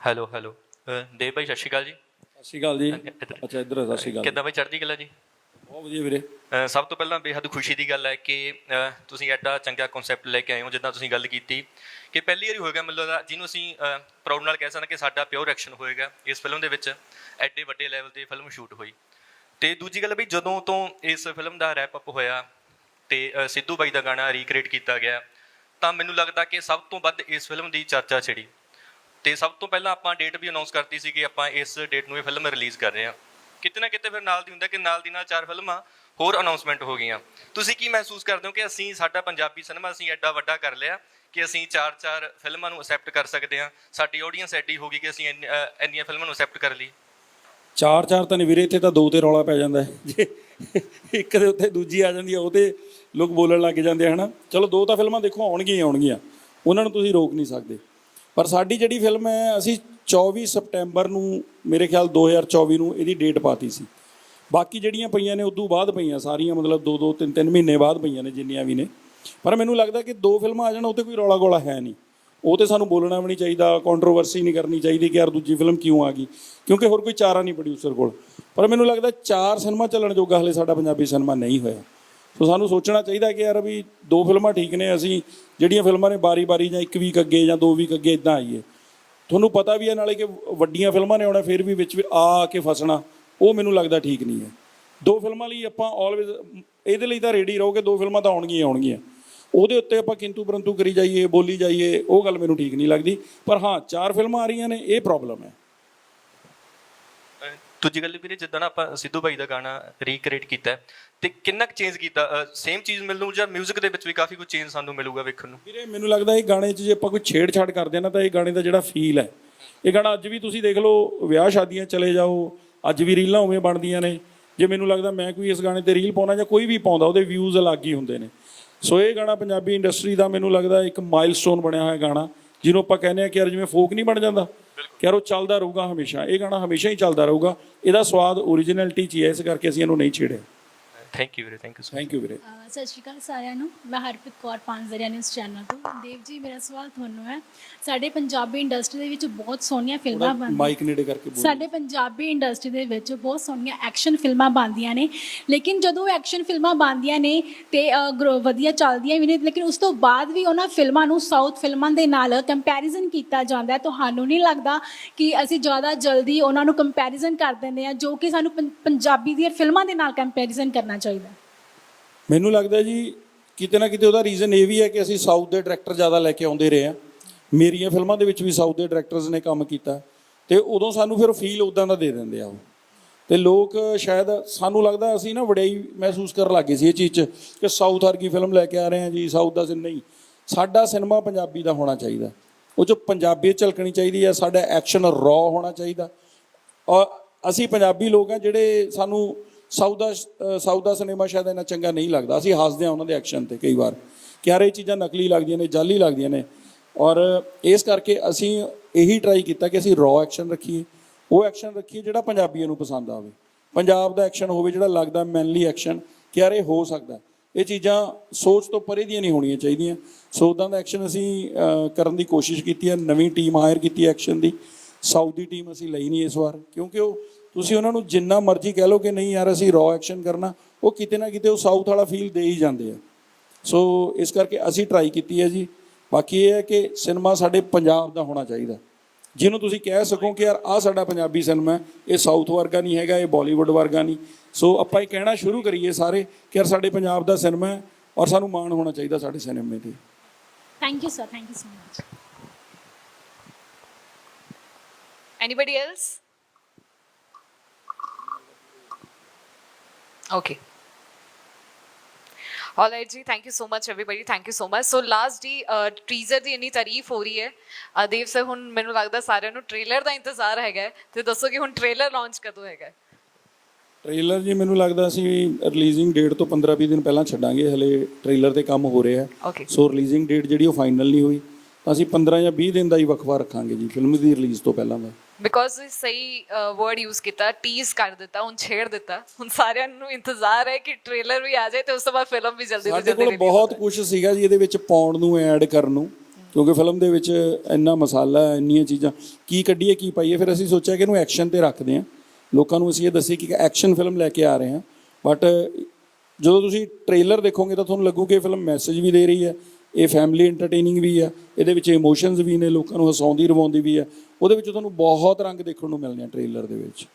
Hello hello. ਦੇਵ ਭਾਈ ਸਤਿ ਸ਼੍ਰੀ ਅਕਾਲ ਜੀ। ਸਤਿ ਸ਼੍ਰੀ ਅਕਾਲ ਜੀ। ਅੱਛਾ ਇੱਧਰ। ਸਤਿ ਸ਼੍ਰੀ ਅਕਾਲ ਕਿੱਦਾਂ ਭਾਈ ਚੜ੍ਹਦੀ ਕਲਾ ਜੀ? ਬਹੁਤ ਵਧੀਆ ਵੀਰੇ। ਸਭ ਤੋਂ ਪਹਿਲਾਂ ਬੇਹੱਦ ਖੁਸ਼ੀ ਦੀ ਗੱਲ ਹੈ ਕਿ ਤੁਸੀਂ ਐਡਾ ਚੰਗਾ ਕਨਸੈਪਟ ਲੈ ਕੇ ਆਏ ਹੋ ਜਿੱਦਾਂ ਤੁਸੀਂ ਗੱਲ ਕੀਤੀ ਕਿ ਪਹਿਲੀ ਵਾਰੀ ਹੋਏਗਾ ਮੈਨੂੰ ਲੱਗਦਾ ਜਿਹਨੂੰ ਅਸੀਂ ਪ੍ਰਾਊਡ ਨਾਲ ਕਹਿ ਸਕਦੇ ਕਿ ਸਾਡਾ ਪਿਓਰ ਐਕਸ਼ਨ ਹੋਏਗਾ ਇਸ ਫਿਲਮ ਦੇ ਵਿੱਚ ਐਡੇ ਵੱਡੇ ਲੈਵਲ ਤੇ ਫਿਲਮ ਸ਼ੂਟ ਹੋਈ। ਤੇ ਦੂਜੀ ਗੱਲ ਵੀ ਜਦੋਂ ਤੋਂ ਇਸ ਫਿਲਮ ਦਾ ਰੈਪ ਅਪ ਹੋਇਆ ਤੇ ਸਿੱਧੂ ਬਾਈ ਦਾ ਗਾਣਾ ਰੀਕ੍ਰੀਏਟ ਕੀਤਾ ਗਿਆ ਤਾਂ ਮੈਨੂੰ ਲੱਗਦਾ ਕਿ ਸਭ ਤੋਂ ਵੱਧ ਇਸ ਫਿਲਮ ਦੀ ਚਰਚਾ ਛਿੜੀ ਤੇ ਸਭ ਤੋਂ ਪਹਿਲਾਂ ਆਪਾਂ ਡੇਟ ਵੀ ਅਨਾਉਂਸ ਕਰਤੀ ਸੀ ਕਿ ਆਪਾਂ ਇਸ ਡੇਟ ਨੂੰ ਇਹ ਫਿਲਮ ਰਿਲੀਜ਼ ਕਰ ਰਹੇ ਹਾਂ। ਕਿਤੇ ਨਾ ਕਿਤੇ ਫਿਰ ਨਾਲ ਦੀ ਹੁੰਦਾ ਕਿ ਨਾਲ ਦੀ ਨਾਲ ਚਾਰ ਫਿਲਮਾਂ ਹੋਰ ਅਨਾਉਂਸਮੈਂਟ ਹੋ ਗਈਆਂ। ਤੁਸੀਂ ਕੀ ਮਹਿਸੂਸ ਕਰਦੇ ਹੋ ਕਿ ਅਸੀਂ ਸਾਡਾ ਪੰਜਾਬੀ ਸਿਨੇਮਾ ਅਸੀਂ ਐਡਾ ਵੱਡਾ ਕਰ ਲਿਆ ਕਿ ਅਸੀਂ ਚਾਰ ਚਾਰ ਫਿਲਮਾਂ ਨੂੰ ਅਸੈਪਟ ਕਰ ਸਕਦੇ ਹਾਂ? ਸਾਡੀ ਆਡੀਅנס ਐਡੀ ਹੋ ਗਈ ਕਿ ਅਸੀਂ ਇੰਨੀਆਂ ਫਿਲਮਾਂ ਨੂੰ ਅਸੈਪਟ ਕਰ ਲਈ। ਚਾਰ ਚਾਰ ਤਾਂ ਨਹੀਂ ਵੀਰੇ, ਇੱਥੇ ਤਾਂ ਦੋ ਤੇ ਰੌਲਾ ਪੈ ਜਾਂਦਾ ਜੇ ਇੱਕ ਦੇ ਉੱਤੇ ਦੂਜੀ ਆ ਜਾਂਦੀ ਹੈ ਉਹ ਤੇ ਲੋਕ ਬੋਲਣ ਲੱਗ ਜਾਂਦੇ ਹਨ? ਚਲੋ, ਦੋ ਤਾਂ ਫਿਲਮਾਂ ਦੇਖੋ, ਆਉਣਗੀਆਂ ਹੀ ਆਉਣਗੀਆਂ। ਉਹਨਾਂ ਨੂੰ ਤੁਸੀਂ ਰੋਕ ਨਹੀਂ ਸਕਦੇ। ਪਰ ਸਾਡੀ ਜਿਹੜੀ ਫਿਲਮ ਹੈ, ਅਸੀਂ 24 ਸਪਟੈਂਬਰ ਨੂੰ, ਮੇਰੇ ਖਿਆਲ 2024 ਨੂੰ ਇਹਦੀ ਡੇਟ ਪਾਤੀ ਸੀ। ਬਾਕੀ ਜਿਹੜੀਆਂ ਪਈਆਂ ਨੇ, ਉਦੋਂ ਬਾਅਦ ਪਈਆਂ, ਸਾਰੀਆਂ ਮਤਲਬ ਦੋ ਦੋ, ਤਿੰਨ ਤਿੰਨ ਮਹੀਨੇ ਬਾਅਦ ਪਈਆਂ ਨੇ, ਜਿੰਨੀਆਂ ਵੀ ਨੇ। ਪਰ ਮੈਨੂੰ ਲੱਗਦਾ ਕਿ ਦੋ ਫਿਲਮਾਂ ਆ ਜਾਣ, ਉਹ ਤੇ ਕੋਈ ਰੌਲਾ ਗੋਲਾ ਹੈ ਨਹੀਂ। ਉਹ ਤੇ ਸਾਨੂੰ ਬੋਲਣਾ ਵੀ ਨਹੀਂ ਚਾਹੀਦਾ ਕੰਟਰੋਵਰਸੀ ਨਹੀਂ ਕਰਨੀ ਚਾਹੀਦੀ ਕਿ ਯਾਰ ਦੂਜੀ ਫਿਲਮ ਕਿਉਂ ਆ ਗਈ। ਕਿਉਂਕਿ ਹੋਰ ਕੋਈ ਚਾਰਾ ਨਹੀਂ ਪ੍ਰੋਡਿਊਸਰ ਕੋਲ। ਪਰ ਮੈਨੂੰ ਲੱਗਦਾ ਚਾਰ ਸਿਨੇਮਾ ਚੱਲਣ ਜੋਗਾ, ਹਲੇ ਸਾਡਾ ਪੰਜਾਬੀ ਸਿਨੇਮਾ ਨਹੀਂ ਹੋਇਆ। ਸੋ ਸਾਨੂੰ ਸੋਚਣਾ ਚਾਹੀਦਾ ਕਿ ਯਾਰ ਵੀ ਦੋ ਫਿਲਮਾਂ ਠੀਕ ਨੇ, ਅਸੀਂ ਜਿਹੜੀਆਂ ਫਿਲਮਾਂ ਨੇ ਬਾਰੀ-ਬਾਰੀ ਜਾਂ ਇੱਕ ਵੀਕ ਅੱਗੇ ਜਾਂ ਦੋ ਵੀਕ ਅੱਗੇ ਇਦਾਂ ਆਈਏ। ਤੁਹਾਨੂੰ ਪਤਾ ਵੀ ਹੈ ਨਾਲੇ ਕਿ ਵੱਡੀਆਂ ਫਿਲਮਾਂ ਨੇ ਆਉਣਾ, ਫਿਰ ਵੀ ਵਿੱਚ ਆ ਆ ਕੇ ਫਸਣਾ, ਉਹ ਮੈਨੂੰ ਲੱਗਦਾ ਠੀਕ ਨਹੀਂ ਹੈ। ਦੋ ਫਿਲਮਾਂ ਲਈ ਆਪਾਂ ਆਲਵੇਜ਼ ਇਹਦੇ ਲਈ ਤਾਂ ਰੈਡੀ ਰਹੋ ਕਿ ਦੋ ਫਿਲਮਾਂ ਤਾਂ ਆਉਣਗੀਆਂ ਹੀ ਆਉਣਗੀਆਂ। ਉਹਦੇ ਉੱਤੇ ਆਪਾਂ ਕਿੰਤੂ ਪਰੰਤੂ ਕਰੀ ਜਾਈਏ, ਬੋਲੀ ਜਾਈਏ, ਉਹ ਗੱਲ ਮੈਨੂੰ ਠੀਕ ਨਹੀਂ ਲੱਗਦੀ। ਪਰ ਹਾਂ, ਚਾਰ ਫਿਲਮਾਂ ਆ ਰਹੀਆਂ ਨੇ, ਇਹ ਪ੍ਰੋਬਲਮ ਹੈ। ਦੂਜੀ ਗੱਲ ਵੀਰੇ, ਜਿੱਦਾਂ ਨਾ ਆਪਾਂ ਸਿੱਧੂ ਬਾਈ ਦਾ ਗਾਣਾ ਰੀਕ੍ਰੀਏਟ ਕੀਤਾ ਤੇ ਕਿੰਨਾ ਕੁ ਚੇਂਜ ਕੀਤਾ ਸੇਮ ਚੀਜ਼ ਮਿਲੂ ਜਾਂ 뮤직 ਦੇ ਵਿੱਚ ਵੀ ਕਾਫੀ ਕੁਝ ਚੇਂਜ ਸਾਨੂੰ ਮਿਲੂਗਾ ਵੇਖਣ ਨੂੰ? ਵੀਰੇ, ਮੈਨੂੰ ਲੱਗਦਾ ਇਹ ਗਾਣੇ 'ਚ ਜੇ ਆਪਾਂ ਕੋਈ ਛੇੜਛਾੜ ਕਰਦੇ ਆ ਨਾ, ਤਾਂ ਇਹ ਗਾਣੇ ਦਾ ਜਿਹੜਾ ਫੀਲ ਹੈ, ਇਹ ਗਾਣਾ ਅੱਜ ਵੀ ਤੁਸੀਂ ਦੇਖ ਲਓ, ਵਿਆਹ ਸ਼ਾਦੀਆਂ ਚਲੇ ਜਾਓ, ਅੱਜ ਵੀ ਰੀਲਾਂ ਉਵੇਂ ਬਣਦੀਆਂ ਨੇ। ਜੇ ਮੈਨੂੰ ਲੱਗਦਾ ਮੈਂ ਕੋਈ ਇਸ ਗਾਣੇ ਤੇ ਰੀਲ ਪਾਉਣਾ ਜਾਂ ਕੋਈ ਵੀ ਪਾਉਂਦਾ, ਉਹਦੇ ਵਿਊਜ਼ ਅਲੱਗ ਹੀ ਹੁੰਦੇ ਨੇ। ਸੋ ਇਹ ਗਾਣਾ ਪੰਜਾਬੀ ਇੰਡਸਟਰੀ ਦਾ ਮੈਨੂੰ ਲੱਗਦਾ ਇੱਕ ਮਾਈਲਸਟੋਨ ਬਣਿਆ ਹੋਇਆ ਗਾਣਾ, ਜਿਹਨੂੰ ਆਪਾਂ ਕਹਿੰਦੇ ਆ ਕਿ ਯਾਰ ਜਿਵੇਂ ਫੋਕ ਨਹੀਂ ਬਣ ਜਾਂਦਾ ਕਿ ਯਾਰ ਉਹ ਚੱਲਦਾ ਰਹੂਗਾ ਹਮੇਸ਼ਾ, ਇਹ ਗਾਣਾ ਹਮੇਸ਼ਾ ਹੀ ਚੱਲਦਾ ਰਹੂਗਾ, ਇਹਦਾ ਸਵਾਦ ਓਰੀਜਨੈਲਿਟੀ 'ਚ ਹੀ ਹੈ, ਇਸ ਕਰਕੇ ਅਸੀਂ ਇਹਨੂੰ ਨਹੀਂ ਛੇੜਿਆ। ਥੈਂਕ ਯੂ ਵੀਰੇ. Thank you so thank you ਵੀਰੇ. ਅਹ ਸਤਿ ਸ਼੍ਰੀ ਅਕਾਲ ਸਾਰਿਆਂ ਨੂੰ। ਮੈਂ ਹਰਪ੍ਰੀਤ ਕੌਰ ਪਾਂਜ਼ਰੀਆ ਨਿਊਜ਼ ਚੈਨਲ ਤੋਂ। ਦੇਵ ਜੀ ਮੇਰਾ ਸਵਾਲ ਤੁਹਾਨੂੰ ਹੈ। ਸਾਡੇ ਪੰਜਾਬੀ ਇੰਡਸਟਰੀ ਦੇ ਵਿੱਚ ਬਹੁਤ ਸੋਹਣੀਆਂ ਫਿਲਮਾਂ ਬਣਦੀਆਂ ਮਾਈਕ ਨੇੜੇ ਕਰਕੇ ਬੋਲ ਸਾਡੇ ਪੰਜਾਬੀ ਇੰਡਸਟਰੀ ਦੇ ਵਿੱਚ ਬਹੁਤ ਸੋਹਣੀਆਂ ਐਕਸ਼ਨ ਫਿਲਮਾਂ ਬਣਦੀਆਂ ਨੇ। ਲੇਕਿਨ ਜਦੋਂ ਐਕਸ਼ਨ ਫਿਲਮਾਂ ਬਣਦੀਆਂ ਨੇ ਤੇ ਅਹ, ਗਰੋ- ਵਧੀਆ ਚੱਲਦੀਆਂ ਵੀ ਨੇ ਲੇਕਿਨ ਉਸ ਤੋਂ ਬਾਅਦ ਵੀ ਉਹਨਾਂ ਫਿਲਮਾਂ ਨੂੰ ਸਾਊਥ ਫਿਲਮਾਂ ਦੇ ਨਾਲ ਕੰਪੈਰੀਜ਼ਨ ਕੀਤਾ ਜਾਂਦਾ ਹੈ। ਤੁਹਾਨੂੰ ਨਹੀਂ ਲੱਗਦਾ ਕਿ ਅਸੀਂ ਜ਼ਿਆਦਾ ਜਲਦੀ ਉਹਨਾਂ ਨੂੰ ਕੰਪੈਰੀਜ਼ਨ ਕਰ ਦਿੰਦੇ ਆ ਜੋ ਕਿ ਸਾਨੂੰ ਪੰ- ਪੰਜਾਬੀ ਦੀਆਂ ਫਿਲਮਾਂ ਦੇ ਨਾਲ ਕੰਪੈਰੀਜ਼ਨ ਕਰਨਾ ਚਾਹੀਦਾ ਮੈਨੂੰ ਲੱਗਦਾ ਜੀ, ਕਿਤੇ ਨਾ ਕਿਤੇ ਉਹਦਾ ਰੀਜ਼ਨ ਇਹ ਵੀ ਹੈ ਕਿ ਅਸੀਂ ਸਾਊਥ ਦੇ ਡਾਇਰੈਕਟਰ ਜ਼ਿਆਦਾ ਲੈ ਕੇ ਆਉਂਦੇ ਰਹੇ ਹਾਂ। ਮੇਰੀਆਂ ਫਿਲਮਾਂ ਦੇ ਵਿੱਚ ਵੀ ਸਾਊਥ ਦੇ ਡਾਇਰੈਕਟਰਸ ਨੇ ਕੰਮ ਕੀਤਾ। ਤੇ ਉਦੋਂ ਸਾਨੂੰ ਫਿਰ ਫੀਲ ਉਦਾਂ ਦਾ ਦੇ ਦਿੰਦੇ ਆ ਉਹ। ਤੇ ਲੋਕ ਸ਼ਾਇਦ ਸਾਨੂੰ ਲੱਗਦਾ ਅਸੀਂ ਨਾ ਵਡਿਆਈ ਮਹਿਸੂਸ ਕਰਨ ਲੱਗੇ ਸੀ ਇਹ ਚੀਜ਼ 'ਚ ਕਿ ਸਾਊਥ ਵਰਗੀ ਫਿਲਮ ਲੈ ਕੇ ਆ ਰਹੇ ਹਾਂ ਜੀ ਸਾਊਥ ਦਾ ਸਿਨ ਨਹੀਂ। ਸਾਡਾ ਸਿਨੇਮਾ ਪੰਜਾਬੀ ਦਾ ਹੋਣਾ ਚਾਹੀਦਾ। ਉਹ 'ਚ ਪੰਜਾਬੀਅਤ ਝਲਕਣੀ ਚਾਹੀਦੀ ਹੈ, ਸਾਡਾ ਐਕਸ਼ਨ ਰॉ ਹੋਣਾ ਚਾਹੀਦਾ। ਔਰ ਅਸੀਂ ਪੰਜਾਬੀ ਲੋਕ ਆ ਜਿਹੜੇ ਸਾਨੂੰ ਸਾਊਥ ਦਾ ਅ, ਸਾਊਥ ਦਾ ਸਿਨੇਮਾ ਸ਼ਾਇਦ ਇੰਨਾ ਚੰਗਾ ਨਹੀਂ ਲੱਗਦਾ। ਅਸੀਂ ਹੱਸਦੇ ਹਾਂ ਉਹਨਾਂ ਦੇ ਐਕਸ਼ਨ ਤੇ ਕਈ ਵਾਰ। ਕਿ ਯਾਰ ਇਹ ਚੀਜ਼ਾਂ ਨਕਲੀ ਲੱਗਦੀਆਂ ਨੇ ਜਾਲੀ ਲੱਗਦੀਆਂ ਨੇ। ਔਰ ਇਸ ਕਰਕੇ ਅਸੀਂ ਇਹੀ ਟਰਾਈ ਕੀਤਾ ਕਿ ਅਸੀਂ ਰॉ ਐਕਸ਼ਨ ਰੱਖੀਏ। ਉਹ ਐਕਸ਼ਨ ਰੱਖੀਏ ਜਿਹੜਾ ਪੰਜਾਬੀਆਂ ਨੂੰ ਪਸੰਦ ਆਵੇ। ਪੰਜਾਬ ਦਾ ਐਕਸ਼ਨ ਹੋਵੇ ਜਿਹੜਾ ਲੱਗਦਾ ਮੈਨਲੀ ਐਕਸ਼ਨ ਕਿ ਯਾਰ ਇਹ ਹੋ ਸਕਦਾ। ਇਹ ਚੀਜ਼ਾਂ ਸੋਚ ਤੋਂ ਪਰੇ ਦੀਆਂ ਨਹੀਂ ਹੋਣੀਆਂ ਚਾਹੀਦੀਆਂ। ਸੋ ਉਦਾਂ ਦਾ ਐਕਸ਼ਨ ਅਸੀਂ ਕਰਨ ਦੀ ਕੋਸ਼ਿਸ਼ ਕੀਤੀ ਹੈ। ਨਵੀਂ ਟੀਮ ਹਾਇਰ ਕੀਤੀ ਐਕਸ਼ਨ ਦੀ। ਸਾਊਥ ਦੀ ਟੀਮ ਅਸੀਂ ਲਈ ਨਹੀਂ ਇਸ ਵਾਰ। ਕਿਉਂਕਿ ਉਹ ਤੁਸੀਂ ਉਹਨਾਂ ਨੂੰ ਜਿੰਨਾ ਮਰਜ਼ੀ ਕਹਿ ਲਓ ਕਿ ਨਹੀਂ ਯਾਰ ਅਸੀਂ ਰॉ ਐਕਸ਼ਨ ਕਰਨਾ ਉਹ ਕਿਤੇ ਨਾ ਕਿਤੇ ਉਹ ਸਾਊਥ ਵਾਲਾ ਫੀਲ ਦੇ ਹੀ ਜਾਂਦੇ ਆ। ਸੋ ਇਸ ਕਰਕੇ ਅਸੀਂ ਟਰਾਈ ਕੀਤੀ ਹੈ ਜੀ। ਬਾਕੀ ਇਹ ਹੈ ਕਿ ਸਿਨੇਮਾ ਸਾਡੇ ਪੰਜਾਬ ਦਾ ਹੋਣਾ ਚਾਹੀਦਾ। ਜਿਹਨੂੰ ਤੁਸੀਂ ਕਹਿ ਸਕੋ ਕਿ ਯਾਰ ਆ ਸਾਡਾ ਪੰਜਾਬੀ ਸਿਨੇਮਾ ਹੈ, ਇਹ ਸਾਊਥ ਵਰਗਾ ਨਹੀਂ ਹੈਗਾ ਇਹ ਬਾਲੀਵੁੱਡ ਵਰਗਾ ਨਹੀਂ। ਸੋ ਆਪਾਂ ਇਹ ਕਹਿਣਾ ਸ਼ੁਰੂ ਕਰੀਏ ਸਾਰੇ ਕਿ ਯਾਰ ਸਾਡੇ ਪੰਜਾਬ ਦਾ ਸਿਨੇਮਾ ਹੈ ਔਰ ਸਾਨੂੰ ਮਾਣ ਹੋਣਾ ਚਾਹੀਦਾ ਸਾਡੇ ਸਿਨੇਮੇ ਤੇ। Thank you sir thank you so much Anybody else? Okay. All right ਜੀ thank you so much everybody thank you so much so last ਜੀ ਟੀਜ਼ਰ ਦੀ ਇੰਨੀ ਤਾਰੀਫ ਹੋ ਰਹੀ ਹੈ ਅ, ਦੇਵ ਸਰ ਹੁਣ ਮੈਨੂੰ ਲੱਗਦਾ ਸਾਰਿਆਂ ਨੂੰ ਟ੍ਰੇਲਰ ਦਾ ਇੰਤਜ਼ਾਰ ਹੈਗਾ। ਤੇ ਦੱਸੋ ਕਿ ਹੁਣ ਟ੍ਰੇਲਰ ਲਾਂਚ ਕਦੋਂ ਹੈਗਾ? ਟ੍ਰੇਲਰ ਜੀ ਮੈਨੂੰ ਲੱਗਦਾ ਅਸੀਂ ਰਿਲੀਜ਼ਿੰਗ ਡੇਟ ਤੋਂ 15-20 ਦਿਨ ਪਹਿਲਾਂ ਛੱਡਾਂਗੇ ਹਲੇ ਟ੍ਰੇਲਰ ਤੇ ਕੰਮ ਹੋ ਰਿਹਾ ਹੈ. ਸੋ ਰਿਲੀਜ਼ਿੰਗ ਡੇਟ ਜਿਹੜੀ ਉਹ ਫਾਈਨਲ ਨਹੀਂ ਹੋਈ ਤਾਂ ਅਸੀਂ 15 ਜਾਂ 20 ਦਿਨ ਦਾ ਹੀ ਵਕਫਾ ਰੱਖਾਂਗੇ ਜੀ ਫਿਲਮ ਦੀ ਰਿਲੀਜ਼ ਤੋਂ ਪਹਿਲਾਂ ਦਾ ਬਿਕੋਜ਼ ਸਹੀ ਵਰਡ ਯੂਜ਼ ਕੀਤਾ ਟੀਜ਼ ਕਰ ਦਿੱਤਾ ਹੁਣ ਛੇੜ ਦਿੱਤਾ। ਹੁਣ ਸਾਰਿਆਂ ਨੂੰ ਇੰਤਜ਼ਾਰ ਹੈ ਕਿ ਟ੍ਰੇਲਰ ਵੀ ਆ ਜਾਏ ਤੇ ਉਸ ਤੋਂ ਬਾਅਦ ਫਿਲਮ ਵੀ ਜਲਦੀ ਤੋਂ ਸਾਡੇ ਜਲਦੀ ਕੋਲ release ਬਹੁਤ ਕੁਝ ਸੀਗਾ ਜੀ ਇਹਦੇ ਵਿੱਚ ਪਾਉਣ ਨੂੰ ਐਡ ਕਰਨ ਨੂੰ ਕਿਉਂਕਿ ਫਿਲਮ ਦੇ ਵਿੱਚ ਇੰਨਾ ਮਸਾਲਾ ਹੈ, ਇੰਨੀਆਂ ਚੀਜ਼ਾਂ ਕੀ ਕੱਢੀਏ ਕੀ ਪਾਈਏ ਫਿਰ ਅਸੀਂ ਸੋਚਿਆ ਕਿ ਇਹਨੂੰ ਐਕਸ਼ਨ ਤੇ ਰੱਖਦੇ ਹਾਂ। ਲੋਕਾਂ ਨੂੰ ਅਸੀਂ ਇਹ ਦੱਸੀਏ ਕਿ ਐਕਸ਼ਨ ਫਿਲਮ ਲੈ ਕੇ ਆ ਰਹੇ ਹਾਂ। ਬਟ ਜਦੋਂ ਤੁਸੀਂ ਟ੍ਰੇਲਰ ਦੇਖੋਗੇ ਤਾਂ ਤੁਹਾਨੂੰ ਲੱਗੂ ਕਿ ਇਹ ਫਿਲਮ ਮੈਸੇਜ ਵੀ ਦੇ ਰਹੀ ਹੈ ਇਹ ਫੈਮਿਲੀ ਐਂਟਰਟੇਨਿੰਗ ਵੀ ਆ ਇਹਦੇ ਵਿੱਚ ਇਮੋਸ਼ਨਸ ਵੀ ਨੇ ਲੋਕਾਂ ਨੂੰ ਹਸਾਉਂਦੀ ਰਵਾਉਂਦੀ ਵੀ ਆ ਉਹਦੇ ਵਿੱਚ ਤੁਹਾਨੂੰ ਬਹੁਤ ਰੰਗ ਦੇਖਣ ਨੂੰ ਮਿਲਣੇ ਆ ਟ੍ਰੇਲਰ ਦੇ ਵਿੱਚ।